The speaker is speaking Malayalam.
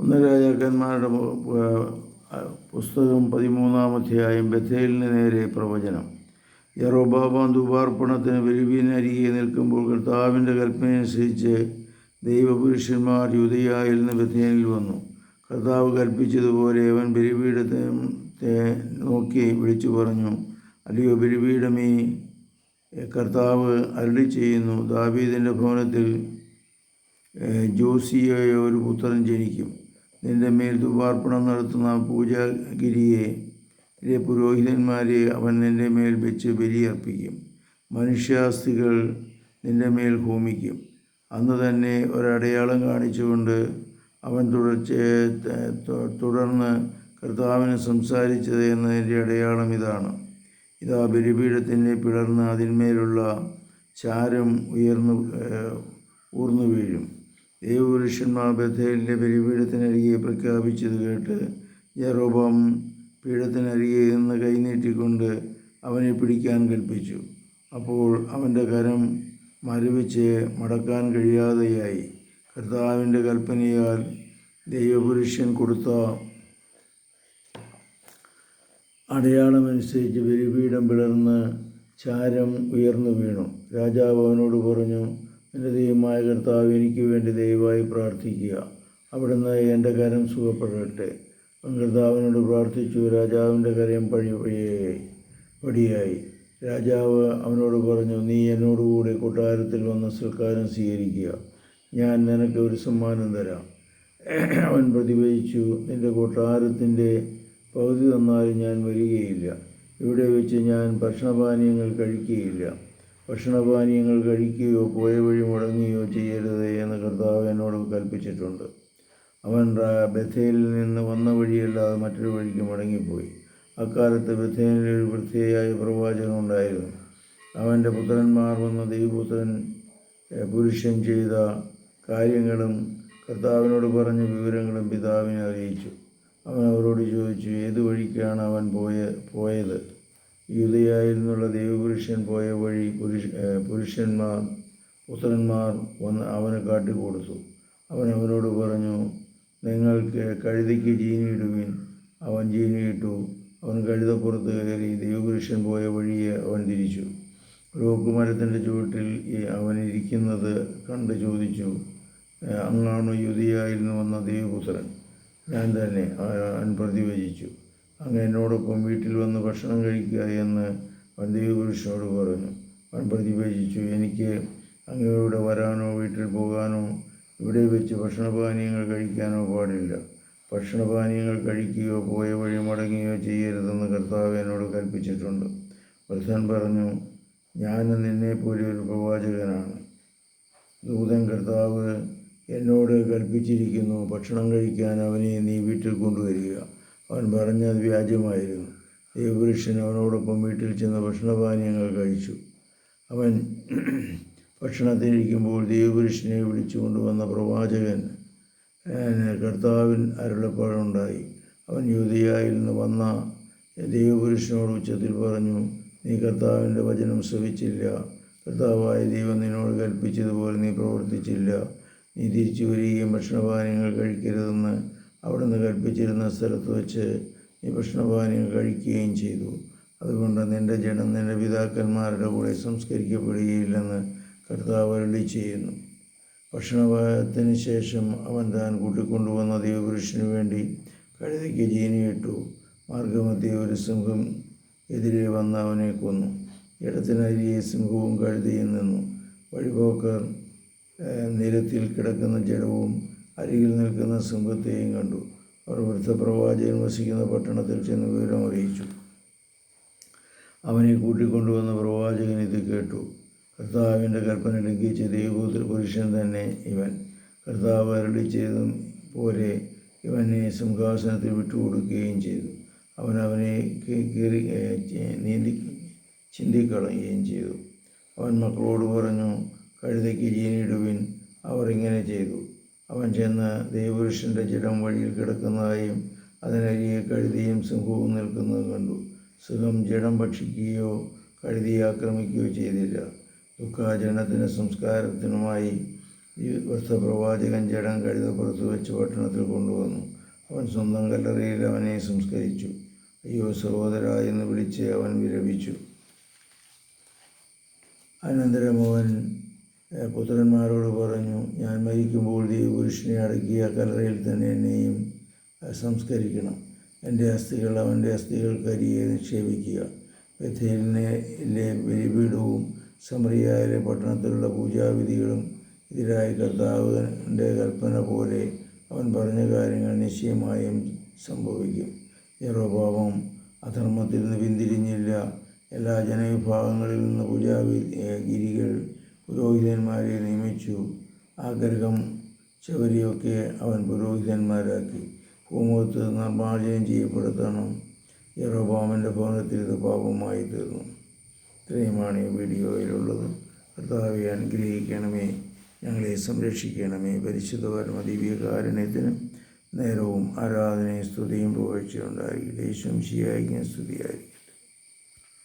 ഒന്ന് രാജാക്കന്മാരുടെ പുസ്തകം പതിമൂന്നാം അധ്യായം ബഥേലിന് നേരെ പ്രവചനം. യറോബാബാം ദുപാർപ്പണത്തിന് വെരുവിനരികെ നിൽക്കുമ്പോൾ കർത്താവിന്റെ കൽപ്പനയനുസരിച്ച് ദൈവപുരുഷന്മാർ യുദ്ധയായിൽ നിന്ന് ബഥേലിൽ വന്നു. കർത്താവ് കൽപ്പിച്ചതുപോലെ അവൻ ബെരുവീടത്തെ നോക്കി വിളിച്ചു പറഞ്ഞു അല്ലയോ ബലിപീഠമേ കർത്താവ് അരുളി ചെയ്യുന്നു ദാവീദിന്റെ ഭവനത്തിൽ ജോസിയായ ഒരു പുത്രൻ ജനിക്കും. നിന്റെ മേൽ ദുപാർപ്പണം നടത്തുന്ന പൂജാഗിരിയെ ലെ പുരോഹിതന്മാരെ അവൻ നിന്റെ മേൽ വെച്ച് ബലിയർപ്പിക്കും. മനുഷ്യാസ്ഥികൾ നിന്റെ മേൽ ഹോമിക്കും. അന്ന് തന്നെ ഒരടയാളം കാണിച്ചുകൊണ്ട് അവൻ തുടർച്ച തുടർന്ന് കർത്താവിന് സംസാരിച്ചത് എന്നതിന്റെ അടയാളം ഇതാണ്. ഇതാ ബലിപീഠത്തിന്റെ പിളർന്ന് അതിന്മേലുള്ള ചാരം ഉയർന്നു ഊർന്നു വീഴും. ദൈവപുരുഷന്മാർ ബഥേലിന്റെ ബലിപീഠത്തിനരികെ പ്രഖ്യാപിച്ചത് കേട്ട് യറോബാം പീഠത്തിനരികെ നിന്ന് കൈനീട്ടിക്കൊണ്ട് അവനെ പിടിക്കാൻ കൽപ്പിച്ചു. അപ്പോൾ അവന്റെ കരം മരവിച്ച് മടക്കാൻ കഴിയാതെയായി. കർത്താവിന്റെ കൽപ്പനയാൽ ദൈവപുരുഷൻ കൊടുത്ത അടയാളമനുസരിച്ച് ബലിപീഠം പിളർന്ന് ചാരം ഉയർന്നു വീണു. രാജാവ് അവനോട് പറഞ്ഞു എന്റെ ദൈവമായ കർത്താവ് എനിക്ക് വേണ്ടി ദയവായി പ്രാർത്ഥിക്കുക. അവിടുന്ന് എന്റെ കരം സുഖപ്പെടട്ടെ. കർത്താവിനോട് പ്രാർത്ഥിച്ചു രാജാവിന്റെ കരയും പഴി പടിയായി. രാജാവ് അവനോട് പറഞ്ഞു നീ എന്നോടുകൂടി കൊട്ടാരത്തിൽ വന്ന സൽക്കാരം സ്വീകരിക്കുക. ഞാൻ നിനക്ക് ഒരു സമ്മാനം തരാം. അവൻ പ്രതിഭജിച്ചു നിന്റെ കൊട്ടാരത്തിന്റെ പകുതി തന്നാലും ഞാൻ വരികയില്ല. ഇവിടെ വെച്ച് ഞാൻ ഭക്ഷണപാനീയങ്ങൾ കഴിക്കുകയില്ല. ഭക്ഷണപാനീയങ്ങൾ കഴിക്കുകയോ പോയ വഴി മുടങ്ങുകയോ ചെയ്യരുത് എന്ന് കർത്താവ് എന്നോട് കൽപ്പിച്ചിട്ടുണ്ട്. അവൻ ബഥേലിൽ നിന്ന് വന്ന വഴിയല്ലാതെ മറ്റൊരു വഴിക്ക് മടങ്ങിപ്പോയി. അക്കാലത്ത് ബഥേലിൽ ഒരു വൃത്തിയായ പ്രവാചകൻ ഉണ്ടായിരുന്നു. അവന്റെ പുത്രന്മാർ വന്ന ദൈവപുത്രൻ പുരുഷൻ ചെയ്ത കാര്യങ്ങളും കർത്താവിനോട് പറഞ്ഞ വിവരങ്ങളും പിതാവിനെ അറിയിച്ചു. അവൻ അവരോട് ചോദിച്ചു ഏത് വഴിക്കാണ് അവൻ പോയ പോയത്? യൂതയായിൽ നിന്നുള്ള ദൈവപുരുഷൻ പോയ വഴി പുരുഷ പുരുഷന്മാർ പുത്രന്മാർ വന്ന് അവന് കാട്ടിക്കൊടുത്തു. അവൻ അവനോട് പറഞ്ഞു നിങ്ങൾക്ക് കഴുതയ്ക്ക് ജീനിയിടുവിൻ. അവൻ ജീനിയിട്ടു. അവൻ കഴുതപ്പുറത്ത് കയറി ദൈവപുരുഷൻ പോയ വഴിയെ അവൻ തിരിച്ചു. ഒരു ഓക്കുമരത്തിന്റെ ചുവട്ടിൽ അവൻ ഇരിക്കുന്നത് കണ്ട് ചോദിച്ചു "ഏഹ്, അങ്ങാണോ യുതിയായിരുന്നു വന്ന ദൈവപുത്രൻ? ഞാൻ തന്നെ അവൻ പ്രതിവചിച്ചു. അങ്ങ് എന്നോടൊപ്പം വീട്ടിൽ വന്ന് ഭക്ഷണം കഴിക്കുക എന്ന് അവൻ ദൈവപുരുഷനോട് പറഞ്ഞു. അവൻ പ്രതിഭജിച്ചു. എനിക്ക് അങ്ങയോട് വരാനോ വീട്ടിൽ പോകാനോ ഇവിടെ വെച്ച് ഭക്ഷണപാനീയങ്ങൾ കഴിക്കാനോ പാടില്ല. ഭക്ഷണപാനീയങ്ങൾ കഴിക്കുകയോ പോയ വഴി മടങ്ങുകയോ ചെയ്യരുതെന്ന് കർത്താവ് എന്നോട് കൽപ്പിച്ചിട്ടുണ്ട്. വൃദ്ധൻ പറഞ്ഞു ഞാൻ നിന്നെപ്പോലെ ഒരു പ്രവാചകനാണ്. ദൂതൻ കർത്താവ് എന്നോട് കൽപ്പിച്ചിരിക്കുന്നു ഭക്ഷണം കഴിക്കാൻ അവനെ നീ വീട്ടിൽ കൊണ്ടുവരിക. അവൻ പറഞ്ഞത് വ്യാജമായിരുന്നു. ദൈവപുരുഷൻ അവനോടൊപ്പം വീട്ടിൽ ചെന്ന് ഭക്ഷണപാനീയങ്ങൾ കഴിച്ചു. അവൻ ഭക്ഷണത്തിനിരിക്കുമ്പോൾ ദേവപുരുഷനെ വിളിച്ചു കൊണ്ടുവന്ന പ്രവാചകൻ കർത്താവിൻ അരുളപ്പാടുണ്ടായി. അവൻ യുവതിയായി നിന്ന് വന്ന ദൈവപുരുഷനോട് ഉച്ചത്തിൽ പറഞ്ഞു നീ കർത്താവിന്റെ വചനം ശ്രവിച്ചില്ല. കർത്താവായ ദൈവം നിന്നോട് കൽപ്പിച്ചതുപോലെ നീ പ്രവർത്തിച്ചില്ല. നീ തിരിച്ചു വരികയും ഭക്ഷണപാനീയങ്ങൾ കഴിക്കരുതെന്ന് അവിടുന്ന് കൽപ്പിച്ചിരുന്ന സ്ഥലത്ത് വച്ച് നീ ഭക്ഷണപാനീയം കഴിക്കുകയും ചെയ്തു. അതുകൊണ്ട് നിന്റെ ജനം നിന്റെ പിതാക്കന്മാരുടെ കൂടെ സംസ്കരിക്കപ്പെടുകയില്ലെന്ന് കർത്താവ് അരുളി ചെയ്യുന്നു. ഭക്ഷണപാനത്തിന് ശേഷം അവൻ താൻ കൂട്ടിക്കൊണ്ടുവന്ന ദൈവപുരുഷന് വേണ്ടി കഴുതയ്ക്ക് ജീനിയിട്ടു മാർഗമധ്യേ ഒരു സിംഹം എതിരെ വന്ന് അവനെ കൊന്നു. ഇടത്തിനരിയെ സിംഹവും കഴുതിയും നിന്നു. വഴിപോക്കർ നിരത്തിൽ കിടക്കുന്ന ജഡവും അരികിൽ നിൽക്കുന്ന സിംഹത്തെയും കണ്ടു. അവർ വൃദ്ധപ്രവാചകൻ വസിക്കുന്ന പട്ടണത്തിൽ ചെന്ന് വിവരം അറിയിച്ചു അവനെ കൂട്ടിക്കൊണ്ടുവന്ന പ്രവാചകൻ ഇത് കേട്ടു. കർത്താവിന്റെ കൽപ്പന ലംഘിച്ച ദൈവപുത്ര പുരുഷൻ തന്നെ ഇവൻ. കർത്താവ് അരളി ചെയ്തും പോലെ ഇവനെ സിംഹാസനത്തിൽ വിട്ടുകൊടുക്കുകയും ചെയ്തു. അവൻ അവനെ കീറി നീന്തി ചിന്തിക്കളയുകയും ചെയ്തു. അവൻ മക്കളോട് പറഞ്ഞു കഴുതയ്ക്ക് ജീനിടുവിൻ. അവർ ഇങ്ങനെ ചെയ്തു. അവൻ ചെന്ന് ദൈവപുരുഷന്റെ ജഡം വഴിയിൽ കിടക്കുന്നതായും അതിനരികെ കഴുതിയും സിംഹവും നിൽക്കുന്നതും കണ്ടു. സിംഹം ജഡം ഭക്ഷിക്കുകയോ കഴുതിയെ ആക്രമിക്കുകയോ ചെയ്തില്ല. ദുഃഖാചരണത്തിന് സംസ്കാരത്തിനുമായി ഈ വസ്ത പ്രവാചകൻ ജഡം കഴുതപ്പുറത്ത് വെച്ച് പട്ടണത്തിൽ കൊണ്ടുവന്നു. അവൻ സ്വന്തം കല്ലറയിൽ അവനെ സംസ്കരിച്ചു. അയ്യോ സഹോദര എന്ന് വിളിച്ച് അവൻ വിരമിച്ചു. അനന്തരം അവൻ പുത്രന്മാരോട് പറഞ്ഞു ഞാൻ മരിക്കുമ്പോൾ ദേവപുരുഷനെ അടക്കിയ കല്ലറയിൽ തന്നെ എന്നെയും സംസ്കരിക്കണം. എന്റെ അസ്ഥികൾ അവന്റെ അസ്ഥികൾക്കരിയെ നിക്ഷേപിക്കുക. ബഥേലിനെ ബലിപീഠവും സമറിയായിലെ പട്ടണത്തിലുള്ള പൂജാവിധികളും എതിരായ കർത്താവിന്റെ കൽപ്പന പോലെ അവൻ പറഞ്ഞ കാര്യങ്ങൾ നിശ്ചയമായും സംഭവിക്കും. യറോപാപം അധർമ്മത്തിൽ നിന്ന് പിന്തിരിഞ്ഞില്ല. എല്ലാ ജനവിഭാഗങ്ങളിൽ നിന്ന് പൂജാഗിരികൾ പുരോഹിതന്മാരെ നിയമിച്ചു. ആഗ്രഹം ചവരിയൊക്കെ അവൻ പുരോഹിതന്മാരാക്കി. ഭൂമുഖത്ത് നിർമ്മാർജനം ചെയ്യപ്പെടുത്തണം. യറോബാമിന്റെ ഭവനത്തിൽ ഇത് പാപമായി തീർന്നു. ഇത്രയുമാണ് ഈ വീഡിയോയിലുള്ളത്. കർത്താവെ അനുഗ്രഹിക്കണമേ. ഞങ്ങളെ സംരക്ഷിക്കണമേ. പരിശുദ്ധ പരമ ദിവ്യകാരുണ്യത്തിന് നേരവും ആരാധനയും സ്തുതിയും പ്രവേശിച്ചുണ്ടായി ദേശം ശരിയായി സ്തുതിയായിരിക്കും.